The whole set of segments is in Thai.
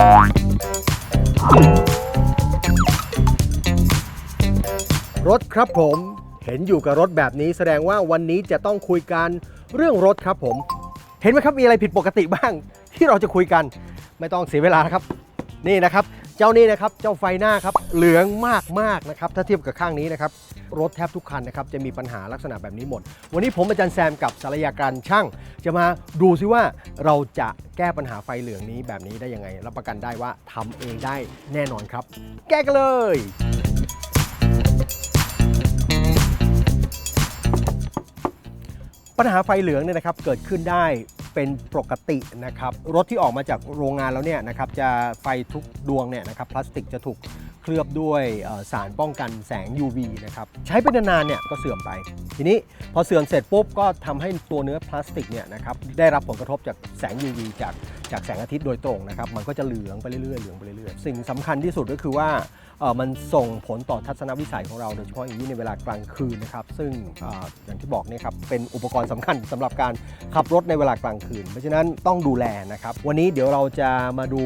รถครับผม เห็นอยู่กับรถแบบนี้แสดงว่าวันนี้จะต้องคุยกันเรื่องรถครับผม เห็นไหมครับมีอะไรผิดปกติบ้าง ที่เราจะคุยกัน ไม่ต้องเสียเวลานะครับ นี่นะครับ เจ้านี้นะครับเจ้าไฟหน้าครับเหลืองมากมากๆนะครับถ้าเทียบกับข้างนี้นะครับรถแทบทุกคันนะครับจะมีปัญหาลักษณะแบบนี้หมด วันนี้ผมอาจารย์แซมกับสารยาการช่าง จะมาดูซิว่าเราจะแก้ปัญหาไฟเหลืองนี้แบบนี้ได้ยังไง รับประกันได้ว่าทำเองได้แน่นอนครับ แก้กันเลยปัญหาไฟเหลืองเนี่ยนะครับเกิดขึ้นได้ เป็นปกตินะครับรถที่ออกมาจากโรงงานแล้วเนี่ยนะครับจะไฟทุกดวงเนี่ยนะครับพลาสติกจะถูกเคลือบด้วยสารป้องกันแสง UV นะครับใช้ไปนานๆเนี่ยก็เสื่อมไป ทีนี้พอเสื่อมเสร็จปุ๊บก็ทำให้ตัวเนื้อพลาสติกเนี่ยนะครับได้รับผลกระทบจากแสง UV จาก จากแสงอาทิตย์โดยตรงนะครับมันก็จะเหลืองไปเรื่อยๆเหลืองไปเรื่อยๆสิ่งสำคัญที่สุดก็คือว่ามันส่งผลต่อทัศนวิสัยของเราโดยเฉพาะอย่างยิ่งในเวลากลางคืนนะครับซึ่งอออย่างที่บอกเนี่ยครับเป็นอุปกรณ์สำคัญสำหรับการขับรถในเวลากลางคืน เพราะฉะนั้นต้องดูแลนะครับวันนี้เดี๋ยวเราจะมาดู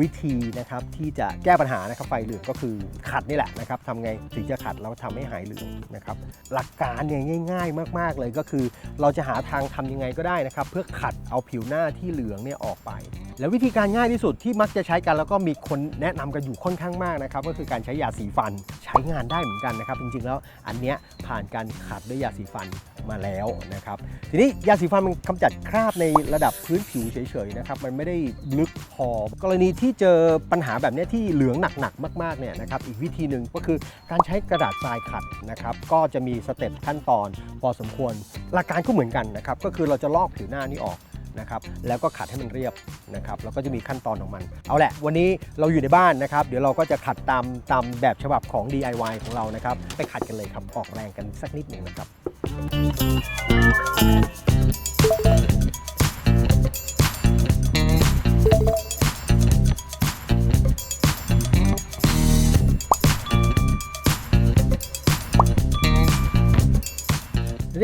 วิธีนะครับที่จะแก้ปัญหานะครับไฟเหลืองก็คือขัดนี่แหละนะครับทำไงถึงจะขัดแล้วทำให้หายเหลืองนะครับหลักการเนี่ยง่าย ๆ มาก ๆเลยก็คือ เราจะหาทางทำยังไงก็ได้นะครับ เพื่อขัดเอาผิวหน้าที่เหลืองเนี่ยออกไป แล้ววิธีการง่ายที่สุดที่มักจะใช้กันแล้วก็มีคนแนะนำกันอยู่ค่อนข้างมากนะครับก็คือการใช้ยาสีฟันใช้งานได้เหมือนกันนะครับ จริงๆแล้วอันเนี้ยผ่านการขัดด้วยยาสีฟันมาแล้วนะครับ ทีนี้ยาสีฟันมันกำจัดคราบในระดับพื้นผิวเฉยๆนะครับมันไม่ได้ลึกพอกรณีที่เจอปัญหาแบบนี้ที่เหลืองหนักๆมากๆเนี่ยนะครับอีกวิธีหนึ่งก็คือการใช้กระดาษทรายขัดนะครับก็จะมีสเต็ปขั้นตอนพอสมควร หลักการก็เหมือนกันนะครับก็คือเราจะลอกผิวหน้านี้ออก นะครับแล้วก็ขัดให้มันเรียบนะครับแล้วก็จะมีขั้นตอนของมัน เอาแหละ วันนี้เราอยู่ในบ้านนะครับ เดี๋ยวเราก็จะขัดตามตามแบบฉบับของ DIY ของเรานะครับ ไปขัดกันเลยครับออกแรงกันสักนิดหนึ่งนะครับ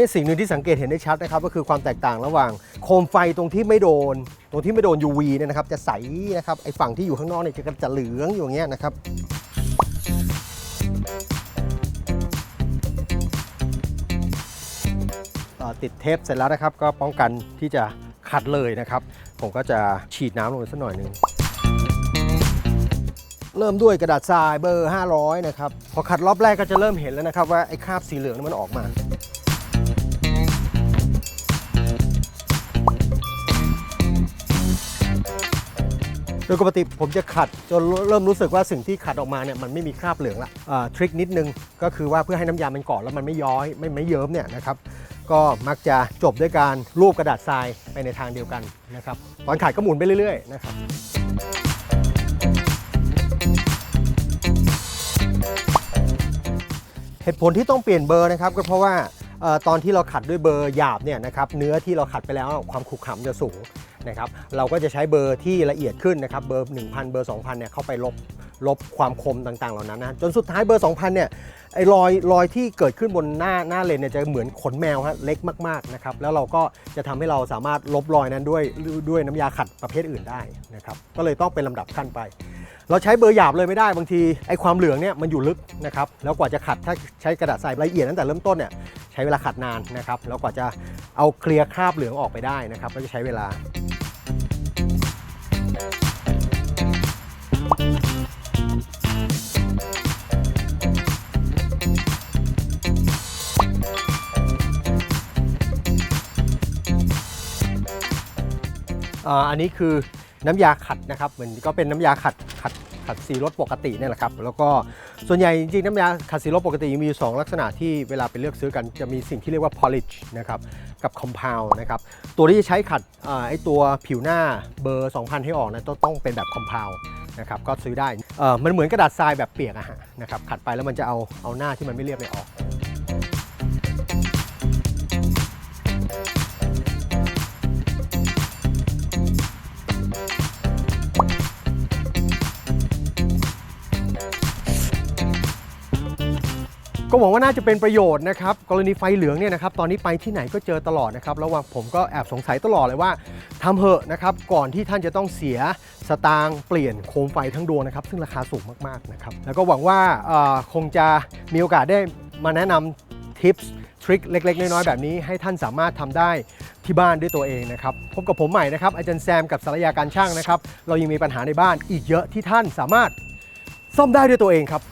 นี้สิ่งหนึ่งที่สังเกตเห็นได้ชัดนะครับ ก็คือความแตกต่างระหว่างโคมไฟตรงที่ไม่โดน ตรงที่ไม่โดน UV เนี่ยนะครับ จะใสนะครับไอ้ฝั่งที่อยู่ข้างนอกเนี่ยจะจะเหลืองอยู่อย่างเงี้ยนะครับติดเทปเสร็จแล้วนะครับ ก็ป้องกันที่จะขัดเลยนะครับ ผมก็จะฉีดน้ำลงไปสักหน่อยหนึ่งเริ่มด้วยกระดาษทรายเบอร์ 500 นะครับ พอขัดรอบแรกก็จะเริ่มเห็นแล้วนะครับ ว่าไอ้คราบสีเหลืองนี่มันออกมา ดยปกติผมจะขัดจนเริ่มรู้สึกว่าสิ่งที่ขัดออกมาเนี่ยมันไม่มีคราบเหลืองละทริคนิดนึงก็คือว่าเพื่อให้น้ำยามันเกาะแล้วมันไม่ย้อยไม่ไม่เยิ้มเนี่ยนะครับก็มักจะจบด้วยการรูปกระดาษทรายไปในทางเดียวกันนะครับตอนขัดก็หมุนไปเรื่อยๆนะครับเหตุผลที่ต้องเปลี่ยนเบอร์นะครับก็เพราะว่า ตอนที่เราขัดด้วยเบอร์หยาบเนี่ยนะครับเนื้อที่เราขัดไปแล้วความขรุขระจะสูงนะครับเราก็จะใช้เบอร์ที่ละเอียดขึ้นนะครับเบอร์ 1000 เบอร์ 2000เนี่ยเข้าไปลบลบความคมต่างๆ เหล่านั้นนะจนสุดท้ายเบอร์ 2000เนี่ยไอ้รอยรอยที่เกิดขึ้นบนหน้าหน้าเลนเนี่ยจะเหมือนขนแมวฮะเล็กมากๆนะครับแล้วเราก็จะทำให้เราสามารถลบรอยนั้นด้วยด้วยน้ำยาขัดประเภทอื่นได้นะครับก็เลยต้องเป็นลำดับขั้นไป เราใช้เบอร์หยาบเลยไม่ได้บางทีไอ้ความเหลืองเนี่ยมันอยู่ลึกนะครับแล้วกว่าจะขัดถ้าใช้กระดาษทรายละเอียดตั้งแต่เริ่มต้นเนี่ย ช้เวลาขัดนานนะครับแล้วกว่าจะเอาเคลียร์คราบเหลืองออกไปได้นะครับก็จะใช้เวลาอ่าอันนี้คือน้ำยาขัดนะครับเหมือนก็เป็นน้ำยาขัดขัด ขัดสีรถปกติเนี่ยแหละครับแล้วก็ส่วนใหญ่จริงๆน้ำยาขัดสีรถปกติมีอยู่สองลักษณะที่เวลาไปเลือกซื้อกันจะมีสิ่งที่เรียกว่า polish นะครับกับ compound นะครับตัวที่จะใช้ขัดอไอตัวผิวหน้าเบอร์ 2000 ให้ออกนะต้องต้องเป็นแบบ compound นะครับก็ซื้อได้มันเหมือนกระดาษทรายแบบเปียกอะฮะนะครับขัดไปแล้วมันจะเอาเอาหน้าที่มันไม่เรียบเนี่ยออก ก็หวังว่าน่าจะเป็นประโยชน์นะครับกรณีไฟเหลืองเนี่ยนะครับตอนนี้ไปที่ไหนก็เจอตลอดนะครับแล้วว่าผมก็แอบสงสัยตลอดเลยว่าทำเหอะนะครับก่อนที่ท่านจะต้องเสียสตางค์เปลี่ยนโคมไฟทั้งดวงนะครับซึ่งราคาสูงมากๆนะครับแล้วก็หวังว่าคงจะมีโอกาสได้มาแนะนำทิปส์ทริคเล็ก ๆ น้อยๆแบบนี้ให้ท่านสามารถทำได้ที่บ้านด้วยตัวเองนะครับพบกับผมใหม่นะครับอาจารย์แซมกับสารยาการช่างนะครับเรายังมีปัญหาในบ้านอีกเยอะที่ท่านสามารถซ่อมได้ด้วยตัวเองครับ